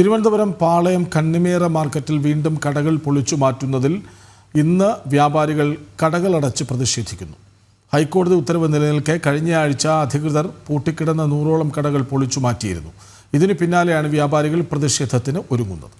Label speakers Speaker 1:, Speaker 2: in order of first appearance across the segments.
Speaker 1: തിരുവനന്തപുരം പാളയം കണ്ണിമേറ മാർക്കറ്റിൽ വീണ്ടും കടകൾ പൊളിച്ചു മാറ്റുന്നതിൽ ഇന്ന് വ്യാപാരികൾ കടകളടച്ച് പ്രതിഷേധിക്കുന്നു. ഹൈക്കോടതി ഉത്തരവ് നിലനിൽക്കെ കഴിഞ്ഞയാഴ്ച അധികൃതർ പൂട്ടിക്കിടന്ന നൂറോളം കടകൾ പൊളിച്ചു മാറ്റിയിരുന്നു. ഇതിനു പിന്നാലെയാണ് വ്യാപാരികൾ പ്രതിഷേധത്തിന് ഒരുങ്ങുന്നത്.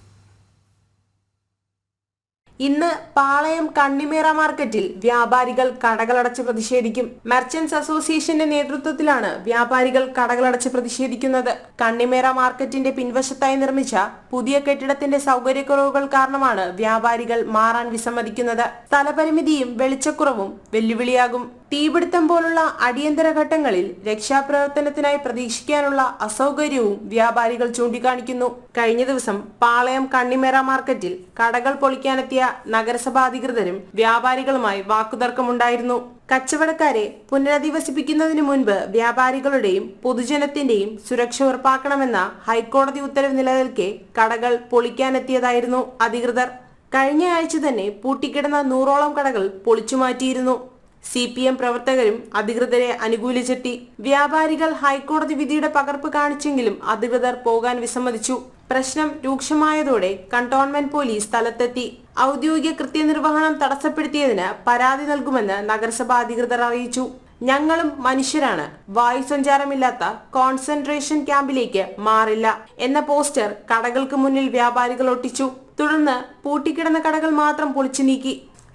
Speaker 2: ഇന്ന് പാളയം കണ്ണിമേറ മാർക്കറ്റിൽ വ്യാപാരികൾ കടകളടച്ച് പ്രതിഷേധിക്കും. മെർച്ചന്റ്സ് അസോസിയേഷന്റെ നേതൃത്വത്തിലാണ് വ്യാപാരികൾ കടകളടച്ച് പ്രതിഷേധിക്കുന്നത്. കണ്ണിമേറ മാർക്കറ്റിന്റെ പിൻവശത്തായി നിർമ്മിച്ച പുതിയ കെട്ടിടത്തിന്റെ സൗകര്യക്കുറവുകൾ കാരണമാണ് വ്യാപാരികൾ മാറാൻ വിസമ്മതിക്കുന്നത്. സ്ഥലപരിമിതിയും വെളിച്ചക്കുറവും വെല്ലുവിളിയാകും. തീപിടുത്തം പോലുള്ള അടിയന്തര ഘട്ടങ്ങളിൽ രക്ഷാപ്രവർത്തനത്തിനായി പ്രതീക്ഷിക്കാനുള്ള അസൗകര്യവും വ്യാപാരികൾ ചൂണ്ടിക്കാണിക്കുന്നു. കഴിഞ്ഞ ദിവസം പാളയം കണ്ണിമേറ മാർക്കറ്റിൽ കടകൾ പൊളിക്കാനെത്തിയ നഗരസഭാ അധികൃതരും വ്യാപാരികളുമായി വാക്കുതർക്കമുണ്ടായിരുന്നു. കച്ചവടക്കാരെ പുനരധിവസിപ്പിക്കുന്നതിന് മുൻപ് വ്യാപാരികളുടെയും പൊതുജനത്തിന്റെയും സുരക്ഷ ഉറപ്പാക്കണമെന്ന ഹൈക്കോടതി ഉത്തരവ് നിലനിൽക്കെ കടകൾ പൊളിക്കാനെത്തിയതായിരുന്നു അധികൃതർ. കഴിഞ്ഞ ആഴ്ച തന്നെ പൂട്ടിക്കിടന്ന നൂറോളം കടകൾ പൊളിച്ചുമാറ്റിയിരുന്നു. സി പി എം പ്രവർത്തകരും അധികൃതരെ അനുകൂലിച്ചെത്തി വ്യാപാരികൾ ഹൈക്കോടതി വിധിയുടെ പകർപ്പ് കാണിച്ചെങ്കിലും അധികൃതർ പോകാൻ വിസമ്മതിച്ചു. പ്രശ്നം രൂക്ഷമായതോടെ കണ്ടോൺമെന്റ് പോലീസ് സ്ഥലത്തെത്തി. ഔദ്യോഗിക കൃത്യനിർവഹണം തടസ്സപ്പെടുത്തിയതിന് പരാതി നൽകുമെന്ന് നഗരസഭാ അധികൃതർ അറിയിച്ചു. ഞങ്ങളും മനുഷ്യരാണ്. വായുസഞ്ചാരമില്ലാത്ത കോൺസെൻട്രേഷൻ ക്യാമ്പിലേക്ക് മാറില്ല എന്ന പോസ്റ്റർ കടകൾക്ക് മുന്നിൽ വ്യാപാരികൾ ഒട്ടിച്ചു. തുടർന്ന് പൂട്ടിക്കിടന്ന കടകൾ മാത്രം പൊളിച്ചു നീക്കി.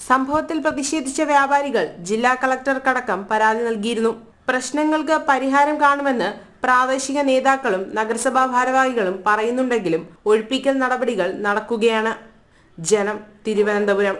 Speaker 2: സംഭവത്തിൽ പ്രതിഷേധിച്ച വ്യാപാരികൾ ജില്ലാ കളക്ടർക്കടക്കം പരാതി നൽകിയിരുന്നു. പ്രശ്നങ്ങൾക്ക് പരിഹാരം കാണുമെന്ന് പ്രാദേശിക നേതാക്കളും നഗരസഭാ ഭാരവാഹികളും പറയുന്നുണ്ടെങ്കിലും ഒഴിപ്പിക്കൽ നടപടികൾ നടക്കുകയാണ്. ജനം തിരുവനന്തപുരം.